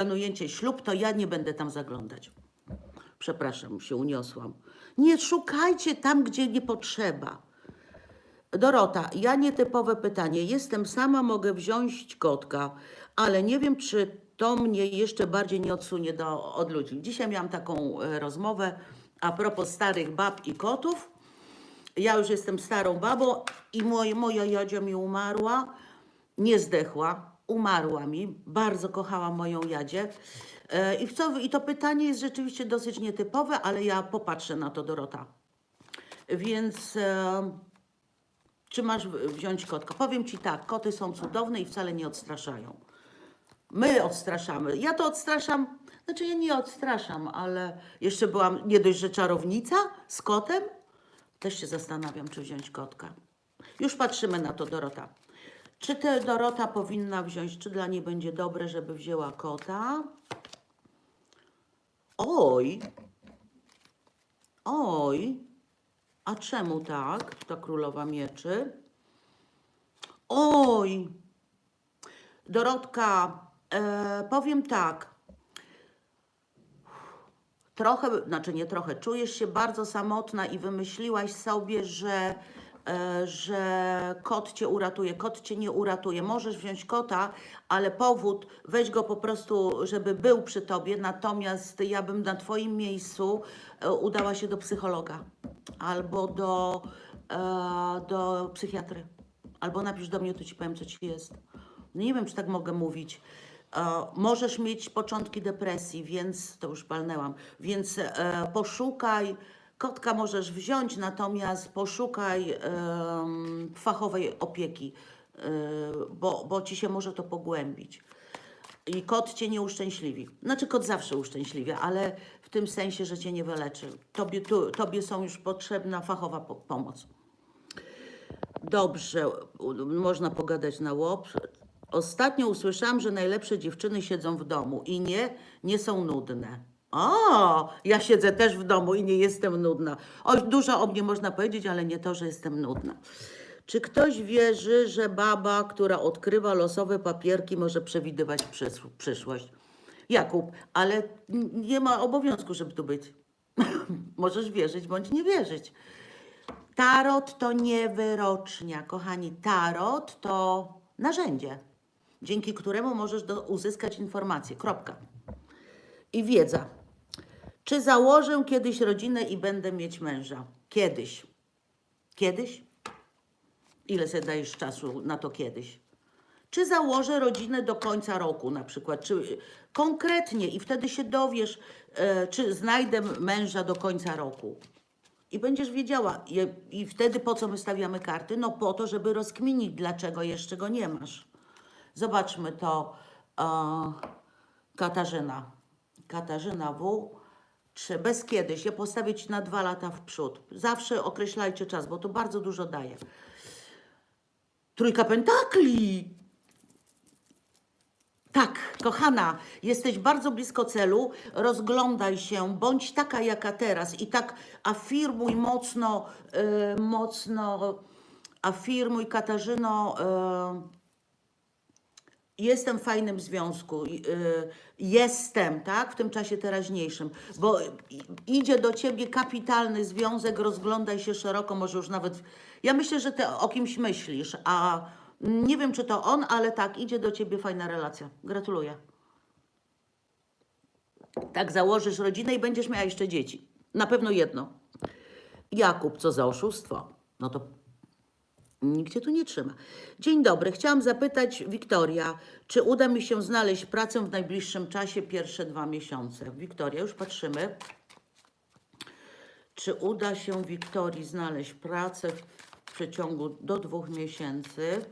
planujecie ślub, to ja nie będę tam zaglądać. Przepraszam, się uniosłam. Nie szukajcie tam, gdzie nie potrzeba. Dorota, ja nietypowe pytanie. Jestem sama, mogę wziąć kotka, ale nie wiem, czy to mnie jeszcze bardziej nie odsunie do, od ludzi. Dzisiaj miałam taką e, rozmowę a propos starych bab i kotów. Ja już jestem starą babą i moje, moja Jadzia mi umarła. Nie zdechła, umarła mi. Bardzo kochałam moją Jadzię. E, I, co, I to pytanie jest rzeczywiście dosyć nietypowe, ale ja popatrzę na to, Dorota. Więc... E, czy masz wziąć kotka? Powiem ci tak, koty są cudowne i wcale nie odstraszają. My odstraszamy. Ja to odstraszam, znaczy ja nie odstraszam, ale jeszcze byłam nie dość, że czarownica z kotem. Też się zastanawiam, czy wziąć kotka. Już patrzymy na to, Dorota. Czy ty, Dorota, powinna wziąć, czy dla niej będzie dobre, żeby wzięła kota? Oj, oj, a czemu tak? Ta królowa mieczy. Oj, Dorotka, e, powiem tak. Trochę, znaczy nie trochę, czujesz się bardzo samotna i wymyśliłaś sobie, że, że kot cię uratuje. Kot cię nie uratuje. Możesz wziąć kota, ale powód, weź go po prostu, żeby był przy tobie. Natomiast ja bym na twoim miejscu e, udała się do psychologa albo do, e, do psychiatry. Albo napisz do mnie, to ci powiem, co ci jest. No nie wiem, czy tak mogę mówić. E, możesz mieć początki depresji, więc to już palnęłam. Więc e, poszukaj, kotka możesz wziąć, natomiast poszukaj fachowej opieki, e, bo, bo ci się może to pogłębić. I kot cię nie uszczęśliwi. Znaczy, kot zawsze uszczęśliwia, ale w tym sensie, że cię nie wyleczy. Tobie, tu, tobie są już potrzebna fachowa po pomoc. Dobrze, można pogadać na łop. Ostatnio usłyszałam, że najlepsze dziewczyny siedzą w domu i nie, nie są nudne. O, ja siedzę też w domu i nie jestem nudna. Oj, dużo o mnie można powiedzieć, ale nie to, że jestem nudna. Czy ktoś wierzy, że baba, która odkrywa losowe papierki, może przewidywać przys- przyszłość? Jakub, ale nie ma obowiązku, żeby tu być. Możesz wierzyć bądź nie wierzyć. Tarot to nie wyrocznia, kochani. Tarot to narzędzie, dzięki któremu możesz do, uzyskać informacje. Kropka. I wiedza. Czy założę kiedyś rodzinę i będę mieć męża? Kiedyś. Kiedyś? Ile sobie dajesz czasu na to kiedyś? Czy założę rodzinę do końca roku na przykład? Czy konkretnie i wtedy się dowiesz, e, czy znajdę męża do końca roku. I będziesz wiedziała. I, wtedy po co my stawiamy karty? No po to, żeby rozkminić, dlaczego jeszcze go nie masz. Zobaczmy to. E, Katarzyna. Katarzyna W. Czy bez kiedyś? Ja postawię ci na dwa lata w przód. Zawsze określajcie czas, bo to bardzo dużo daje. Trójka pentakli. Tak, kochana, jesteś bardzo blisko celu. Rozglądaj się, bądź taka jaka teraz i tak afirmuj mocno, y, mocno, afirmuj Katarzyno, y, jestem w fajnym związku, y, jestem, tak, w tym czasie teraźniejszym, bo idzie do ciebie kapitalny związek, rozglądaj się szeroko, może już nawet, ja myślę, że ty o kimś myślisz, a nie wiem, czy to on, ale tak, idzie do ciebie fajna relacja. Gratuluję. Tak, założysz rodzinę i będziesz miała jeszcze dzieci. Na pewno jedno. Jakub, co za oszustwo. No to Nikt cię tu nie trzyma. Dzień dobry. Chciałam zapytać Wiktoria, czy uda mi się znaleźć pracę w najbliższym czasie, pierwsze dwa miesiące. Wiktoria, już patrzymy. Czy uda się Wiktorii znaleźć pracę w przeciągu do dwóch miesięcy?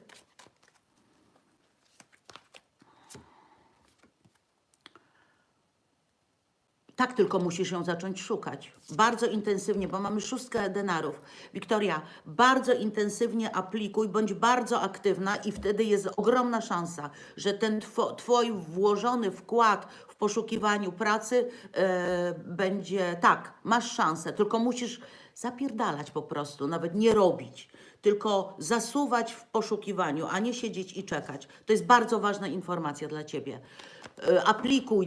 Tak, tylko musisz ją zacząć szukać. Bardzo intensywnie, bo mamy szóstkę denarów. Wiktoria, bardzo intensywnie aplikuj, bądź bardzo aktywna i wtedy jest ogromna szansa, że ten two, twój włożony wkład w poszukiwaniu pracy e, będzie, tak, masz szansę, tylko musisz zapierdalać po prostu, nawet nie robić, tylko zasuwać w poszukiwaniu, a nie siedzieć i czekać. To jest bardzo ważna informacja dla Ciebie. y, aplikuj